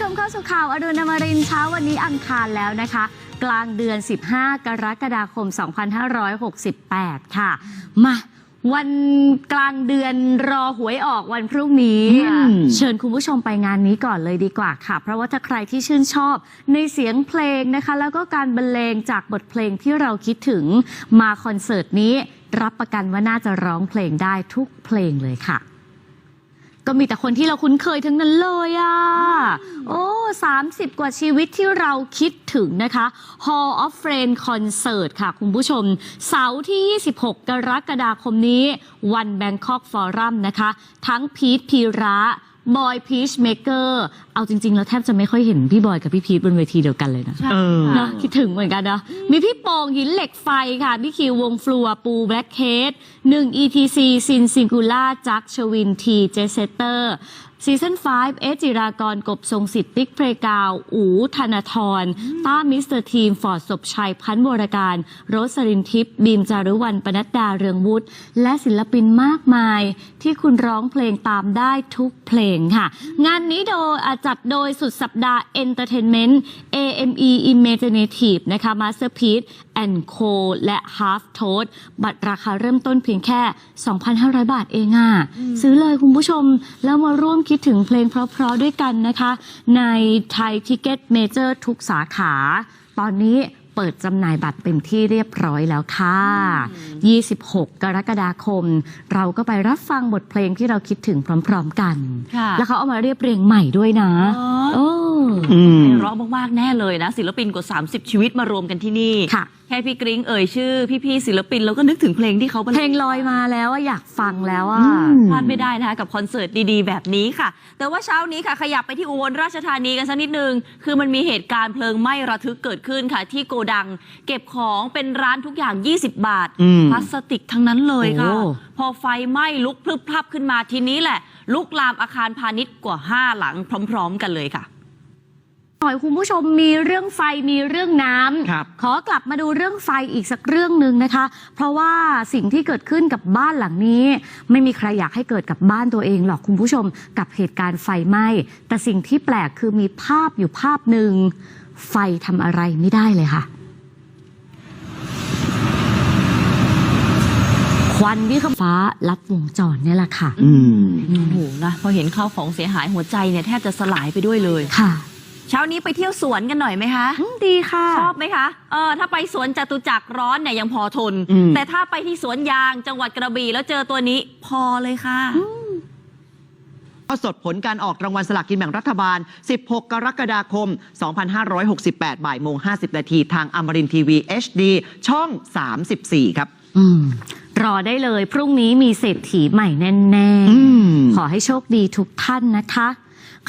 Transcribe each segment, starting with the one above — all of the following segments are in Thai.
ชมเข้าสู่ข่าวอรุณอมรินทร์เช้าวันนี้อังคารแล้วนะคะ กลางเดือน 15 กรกฎาคม 2568 ค่ะ มาวันกลางเดือนรอหวยออกวันพรุ่งนี้อืมเชิญคุณผู้ชมไปงานนี้ก่อนเลยดีกว่าค่ะ เพราะว่าถ้าใครที่ชื่นชอบในเสียงเพลงนะคะ แล้วก็การบรรเลงจากบทเพลงที่เราคิดถึงมาคอนเสิร์ตนี้ รับประกันว่าน่าจะร้องเพลงได้ทุกเพลงเลยค่ะ ก็มีแต่คนที่เราคุ้นเคยทั้งนั้นเลยอะ่ะ โอ้30 กว่าชีวิตที่เราคิดถึงนะคะ Hall of Fame Concert ค่ะ คุณผู้ชม เสาร์ที่ 26 กรกฎาคมนี้ วัน Bangkok Forum นะคะ ทั้งพีทพีระ บอยพีชเมเกอร์เอาจริง ๆ แล้วแทบจะไม่ค่อยเห็นพี่บอยกับพี่พีทบนเวทีเดียวกันเลยนะ เออ นะคิดถึงเหมือนกันนะ มีพี่โป่งหินเหล็กไฟค่ะ พี่คิววงฟลัวปูแบล็คเคสหนึ่ง ETC ซินซิงคูล่าจักชวินทีเจเซเตอร์ ซีซั่น5 เอสจิรากรกบทรงสิทธิ์ติ๊กเพรกาว อูธนาธรต้ามิสเตอร์ทีม ฟอร์ดศพชัย พันธ์วรการ โรสรินทิพย์บีมจารุวรรณปนัดดาเรืองวุฒิและศิลปินมากมาย ที่คุณร้องเพลงตามได้ทุกเพลงค่ะ งานนี้โดยอะจัดโดยสุดสัปดาห์ Entertainment AME Imaginative นะคะ Masterpiece and Co และ Half Toast บัตรราคาเริ่มต้นเพียงแค่ 2,500 บาทเองอะซื้อเลยคุณผู้ชมแล้วมาร่วมคิดถึงเพลงเพราะๆด้วยกันนะคะ ในไทยทิเก็ตเมเจอร์ทุกสาขา ตอนนี้เปิดจำหน่ายบัตรเป็นที่เรียบร้อยแล้วค่ะ 26 กรกฎาคม เราก็ไปรับฟังบทเพลงที่เราคิดถึงพร้อมๆกัน ค่ะ แล้วเขาเอามาเรียบเรียงใหม่ด้วยนะอ๋อ โอ้ อืมเพราะมากๆแน่เลยนะ ศิลปินกว่า 30 ชีวิตมารวมกันที่นี่ ค่ะ แค่พี่กริ้งเอ่ยชื่อ พี่ๆศิลปิน แล้วก็นึกถึงเพลงที่เขาบรรเพลงลอยมาแล้วอะอยากฟังแล้วอะ พลาดไม่ได้นะคะกับคอนเสิร์ตดีๆ แบบนี้ค่ะ แต่ว่าเช้านี้ค่ะขยับไปที่อุบลราชธานีกันสักนิดนึง คือมันมีเหตุการณ์เพลิงไหม้ระทึกเกิดขึ้นค่ะ ที่โกดัง เก็บของเป็นร้านทุกอย่าง 20 บาทอืมพลาสติกทั้งนั้นเลยค่ะ โอ้ พอไฟไหม้ลุกพลึบพลับขึ้นมาทีนี้แหละ ลุกลามอาคารพาณิชย์กว่า 5 หลังพร้อม ๆ กันเลยค่ะ ขอให้คุณผู้ชมมีเรื่องไฟมีเรื่องน้ำครับขอกลับมาดูเรื่องไฟอีกสักเรื่องหนึ่งนะคะ เพราะว่าสิ่งที่เกิดขึ้นกับบ้านหลังนี้ ไม่มีใครอยากให้เกิดกับบ้านตัวเองหรอกคุณผู้ชมกับเหตุการณ์ไฟไหม้แต่สิ่งที่แปลกคือมีภาพอยู่ภาพหนึ่งไฟทำอะไรไม่ได้เลยค่ะควันที่เข้าฟ้าลัดวงจรเนี่ยแหละค่ะ อืมโอ้โหนะพอเห็นข้าวของเสียหายหัวใจเนี่ยแทบจะสลายไปด้วยเลยค่ะ เช้านี้ไปเที่ยวสวนกันหน่อยไหมคะอืมดีค่ะ ชอบไหมคะเออถ้าไปสวนจตุจักรร้อนเนี่ยยังพอทน อืม แต่ถ้าไปที่สวนยางจังหวัดกระบี่แล้วเจอตัวนี้พอเลยค่ะก็สดผลการออกรางวัลสลากกินแบ่งรัฐบาล 16 กรกฎาคม 2568 บ่ายโมง 50 นาที ทางอมรินทีวี HD ช่อง 34 ครับ อืม รอได้เลย พรุ่งนี้มีเศรษฐีใหม่แน่ อืม ๆ ขอให้โชคดีทุกท่านนะคะ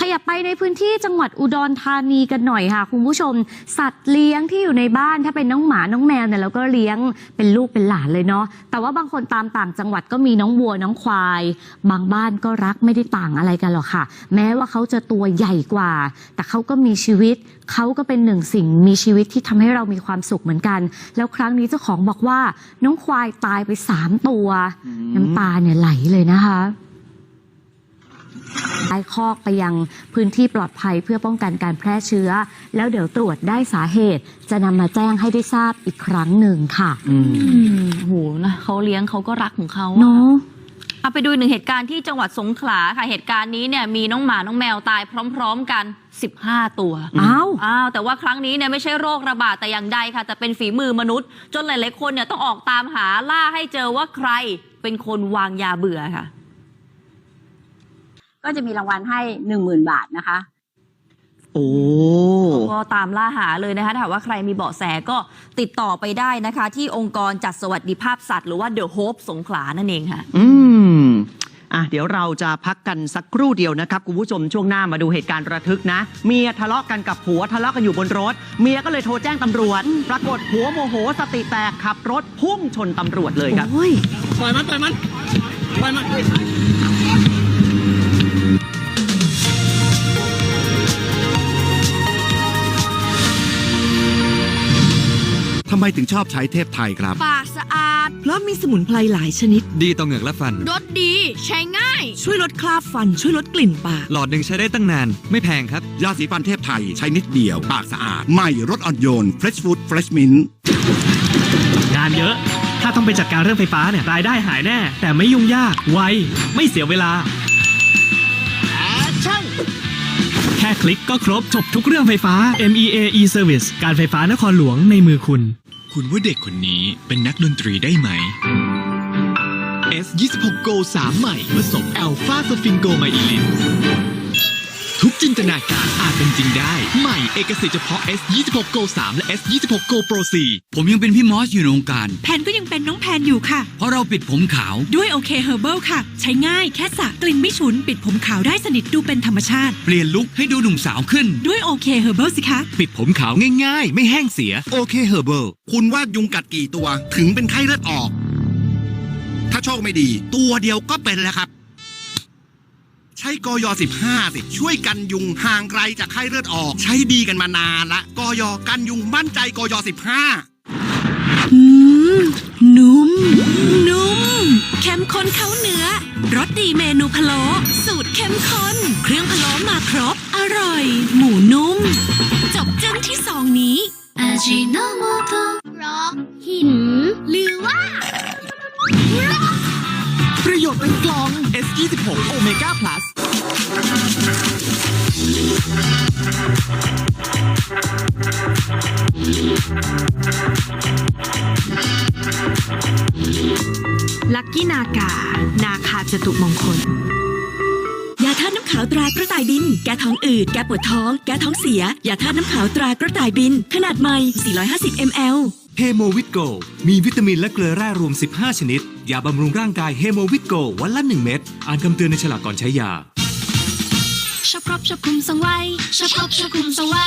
ขยับไปในพื้นที่จังหวัดอุดรธานีกันหน่อยค่ะคุณผู้ชม สัตว์เลี้ยงที่อยู่ในบ้านถ้าเป็นน้องหมาน้องแมวเนี่ยเราก็เลี้ยงเป็นลูกเป็นหลานเลยเนาะแต่ว่าบางคนตามต่างจังหวัดก็มีน้องวัวน้องควาย บางบ้านก็รักไม่ได้ต่างอะไรกันหรอกค่ะ แม้ว่าเขาจะตัวใหญ่กว่า แต่เขาก็มีชีวิตเขาก็เป็นหนึ่งสิ่งมีชีวิตที่ทำให้เรามีความสุขเหมือนกัน แล้วครั้งนี้เจ้าของบอกว่าน้องควายตายไปสามตัวอืมน้ำตาเนี่ยไหลเลยนะคะ ย้ายคอกไปยังพื้นที่ปลอดภัยเพื่อป้องกันการแพร่เชื้อ แล้วเดี๋ยวตรวจได้สาเหตุ จะนำมาแจ้งให้ได้ทราบอีกครั้งหนึ่งค่ะอืมอืมโอ้โหนะเขาเลี้ยงเขาก็รักของเขาอะ เนาะ เอาไปดูอีกหนึ่งเหตุการณ์ที่จังหวัดสงขลาค่ะเหตุการณ์นี้เนี่ยมีน้องหมาน้องแมวตายพร้อม ๆ กัน 15 ตัวอ้าว อ้าวแต่ว่าครั้งนี้เนี่ยไม่ใช่โรคระบาดแต่อย่างใดค่ะ แต่เป็นฝีมือมนุษย์ จนหลายๆคนเนี่ยต้องออกตามหาล่าให้เจอว่าใครเป็นคนวางยาเบื่อค่ะ ก็จะมีรางวัลให้หนึ่งหมื่นบาทนะคะ โอ้ก็ตามล่าหาเลยนะคะถ้าหากว่าใครมีเบาะแสก็ติดต่อไปได้นะคะ ที่องค์กรจัดสวัสดิภาพสัตว์หรือว่า The Hope สงขลานั่นเองค่ะ อืมอะเดี๋ยวเราจะพักกันสักครู่เดียวนะครับคุณผู้ชมช่วงหน้ามาดูเหตุการณ์ระทึกนะ เมียทะเลาะกันกับผัวทะเลาะกันอยู่บนรถ เมียก็เลยโทรแจ้งตำรวจ ปรากฏผัวโมโหสติแตกขับรถพุ่งชนตำรวจเลยครับโอ้ยปล่อยมันปล่อยมันปล่อยมัน ทำไมถึงชอบใช้เทพไทยครับ ปากสะอาาด เพราะมีสมุนไพรหลายชนิด ดีต่อเหงือกและฟัน รสดี ใช้ง่าย ช่วยลดคราบฟัน ช่วยลดกลิ่นปาก หลอดหนึ่งใช้ได้ตั้งนาน ไม่แพงครับ ยาสีฟันเทพไทยใช้นิดเดียว ปากสะอาดใหม่รสอ่อนโยน Fresh Food Fresh Mint งานเยอะ ถ้าต้องไปจัดการเรื่องไฟฟ้าเนี่ยรายได้หายแน่ แต่ไม่ยุ่งยากไวไม่เสียเวลาแค่คลิกก็ครบจบทุกเรื่องไฟฟ้า MEA e-Service การไฟฟ้านครหลวงในมือคุณ คุณว่าเด็กคนนี้เป็นนักดนตรีได้ไหม S26 Go 3 ใหม่ผสมอัลฟาสฟิงโกไมอิลิน ทุกจินตนาการอาจเป็นจริงได้ ใหม่เอกสิทธิ์เฉพาะ S26 Go 3และ S26 Go Pro 4ผมยังเป็นพี่มอสอยู่ในวงการ แพนก็ยังเป็นน้องแพนอยู่ค่ะ เพราะเราปิดผมขาว ด้วยโอเคเฮอร์เบิลค่ะ ใช้ง่ายแค่สระกลิ่นไม่ฉุน ปิดผมขาวได้สนิทดูเป็นธรรมชาติ เปลี่ยนลุคให้ดูหนุ่มสาวขึ้น ด้วยโอเคเฮอร์เบิลสิคะ ปิดผมขาวง่ายๆ ไม่แห้งเสียโอเคเฮอร์เบิลคุณว่ายุงกัดกี่ตัว ถึงเป็นไข้เลือดออก ถ้าโชคไม่ดี ตัวเดียวก็เป็นแล้วครับ ใช้กอย15สิช่วยกันยุงห่างไกลจากไข้เลือดออก ใช้ดีกันมานานละกอยกันยุงมั่นใจกอย15อืมนุ่มนุ่มเข้มข้นเข้าเนื้อรสดีเมนูพะโล้สูตรเข้มข้น เครื่องพะโล้มาครบ อร่อย หมูนุ่ม จบจึ้งที่สองนี้อาจิโนโมโตะเพราะหิน หรือว่า ประโยชน์เป็นกลอง S26 Omega Plus ลักกี้นากา นาคาจตุมงคล ยาธาตุน้ำขาวตรากระต่ายบิน แก้ท้องอืด แก้ปวดท้อง แก้ท้องเสีย ยาธาตุน้ำขาวตรากระต่ายบิน ขนาดใหม่ 450 ml เฮโมวิตโก มีวิตามินและเกลือแร่รวม 15 ชนิด ยาบำรุงร่างกายเฮโมวิตโก วันละ 1 เม็ด อ่านคำเตือนในฉลากก่อนใช้ยา ชอบครบชอบคุมทรงไว้ชอบครบชอบคุมทรงไว้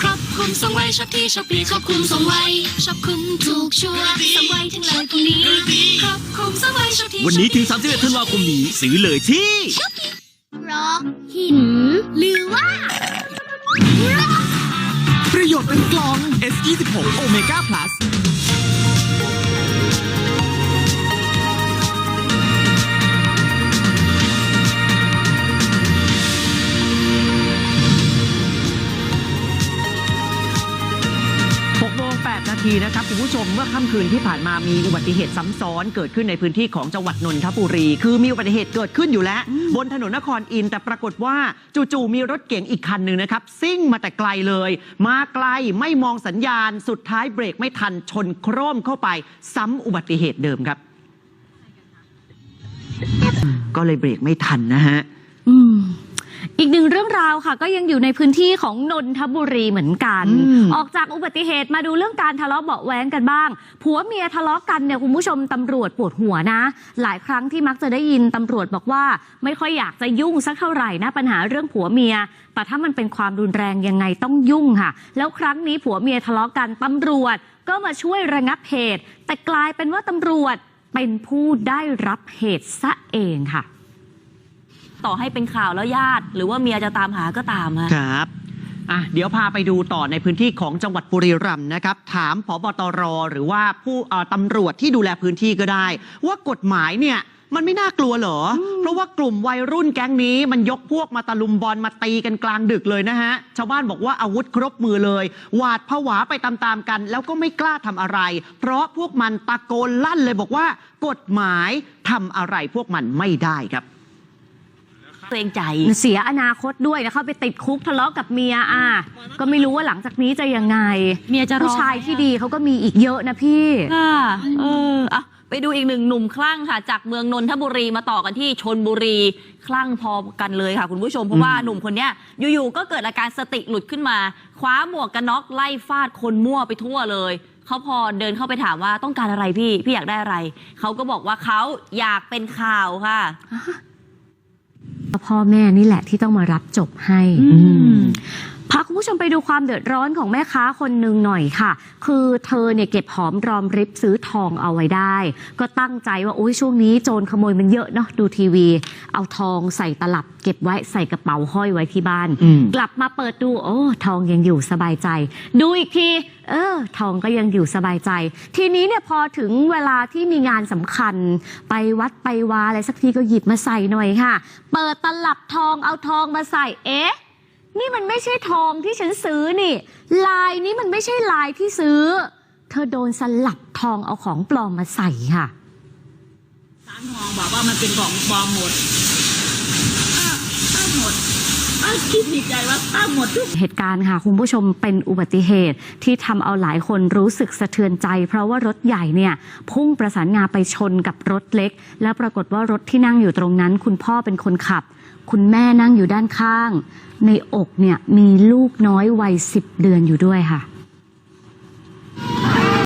ครบคุมทรงไว้ชอบที่ชอบปีครบคุมทรงไว้ชอบคุมถูกชัวร์ทรงไว้ทั้งเลยพรุ่งนี้ครบคุมทรงไว้ชอบที่วันนี้ถึง 31ธันวาคมนี้ซื้อเลยที่เพราะหินหรือว่าประโยชน์เป็นกลอง S26 Omega Plus นาทีนะครับคุณผู้ชมเมื่อค่ำคืนที่ผ่านมามีอุบัติเหตุซ้ำซ้อนเกิดขึ้นในพื้นที่ของจังหวัดนนทบุรี คือมีอุบัติเหตุเกิดขึ้นอยู่แล้ว บนถนนนครอินทร์แต่ปรากฏว่าจู่ๆมีรถเก๋งอีกคันหนึ่งนะครับซิ่งมาแต่ไกลเลย มาไกลไม่มองสัญญาณ สุดท้ายเบรกไม่ทันชนโครมเข้าไป ซ้ำอุบัติเหตุเดิมครับ ก็เลยเบรกไม่ทันนะฮะ อืมอีกหนึ่งเรื่องราวค่ะ ก็ยังอยู่ในพื้นที่ของนนทบุรีเหมือนกันอืมออกจากอุบัติเหตุมาดูเรื่องการทะเลาะเบาะแว้งกันบ้าง ผัวเมียทะเลาะกันเนี่ยคุณผู้ชมตำรวจปวดหัวนะ หลายครั้งที่มักจะได้ยินตำรวจบอกว่า ไม่ค่อยอยากจะยุ่งสักเท่าไหร่นะปัญหาเรื่องผัวเมีย แต่ถ้ามันเป็นความรุนแรงยังไงต้องยุ่งค่ะ แล้วครั้งนี้ผัวเมียทะเลาะกันตำรวจ ก็มาช่วยระงับเหตุ แต่กลายเป็นว่าตำรวจเป็นผู้ได้รับเหตุซะเองค่ะ ต่อให้เป็นข่าวแล้วญาติ หรือว่าเมียจะตามหาก็ตามฮะ ครับอะเดี๋ยวพาไปดูต่อในพื้นที่ของจังหวัดบุรีรัมย์นะครับ ถามผบตรหรือว่าผู้เอ่อตำรวจที่ดูแลพื้นที่ก็ได้ ว่ากฎหมายเนี่ยมันไม่น่ากลัวเหรอ เพราะว่ากลุ่มวัยรุ่นแก๊งนี้มันยกพวกมาตะลุมบอลมาตีกันกลางดึกเลยนะฮะ ชาวบ้านบอกว่าอาวุธครบมือเลย หวาดผวาไปตามๆกัน แล้วก็ไม่กล้าทำอะไร เพราะพวกมันตะโกนลั่นเลยบอกว่ากฎหมายทำอะไรพวกมันไม่ได้ครับ เกรงใจ เสียอนาคตด้วยนะเข้าไปติดคุกทะเลาะกับเมียอะก็ไม่รู้ว่าหลังจากนี้จะยังไงเมียจะรอ ผู้ชายที่ดีเขาก็มีอีกเยอะนะพี่ ค่ะเอออะไปดูอีกหนึ่งหนุ่มคลั่งค่ะ จากเมืองนนทบุรีมาต่อกันที่ชนบุรี คลั่งพอกันเลยค่ะ คุณผู้ชมเพราะว่าหนุ่มคนเนี้ยอยู่ๆก็เกิดอาการสติหลุดขึ้นมา คว้าหมวกกันน็อกไล่ฟาดคนมั่วไปทั่วเลยเขาพอเดินเข้าไปถามว่าต้องการอะไรพี่ พี่อยากได้อะไรเขาก็บอกว่าเขาอยากเป็นข่าวค่ะ พ่อแม่นี่แหละที่ต้องมารับจบให้อืม พาคุณผู้ชมไปดูความเดือดร้อนของแม่ค้าคนหนึ่งหน่อยค่ะ คือเธอเนี่ยเก็บหอมรอมริบซื้อทองเอาไว้ได้ ก็ตั้งใจว่าโอ้ยช่วงนี้โจรขโมยมันเยอะเนาะดูทีวี เอาทองใส่ตลับ เก็บไว้ใส่กระเป๋าห้อยไว้ที่บ้านอืมกลับมาเปิดดูโอ้ทองยังอยู่สบายใจ ดูอีกที เออ ทองก็ยังอยู่สบายใจ ทีนี้เนี่ยพอถึงเวลาที่มีงานสำคัญ ไปวัดไปวาอะไรสักทีก็หยิบมาใส่หน่อยค่ะ เปิดตลับทองเอาทองมาใส่เอ๊ะ นี่มันไม่ใช่ทองที่ฉันซื้อนี่ ลายนี้มันไม่ใช่ลายที่ซื้อ เธอโดนสลับทองเอาของปลอมมาใส่ค่ะ ร้านทองบอกว่ามันเป็นของปลอมหมดถ้าถ้าหมดถ้าคิดในใจว่าถ้าหมดทุก เหตุการณ์ค่ะ คุณผู้ชมเป็นอุบัติเหตุที่ทำเอาหลายคนรู้สึกสะเทือนใจ เพราะว่ารถใหญ่เนี่ย พุ่งประสานงาไปชนกับรถเล็ก แล้วปรากฏว่ารถที่นั่งอยู่ตรงนั้น คุณพ่อเป็นคนขับ คุณแม่นั่งอยู่ด้านข้าง ในอกเนี่ยมีลูกน้อยวัยสิบเดือนอยู่ด้วยค่ะ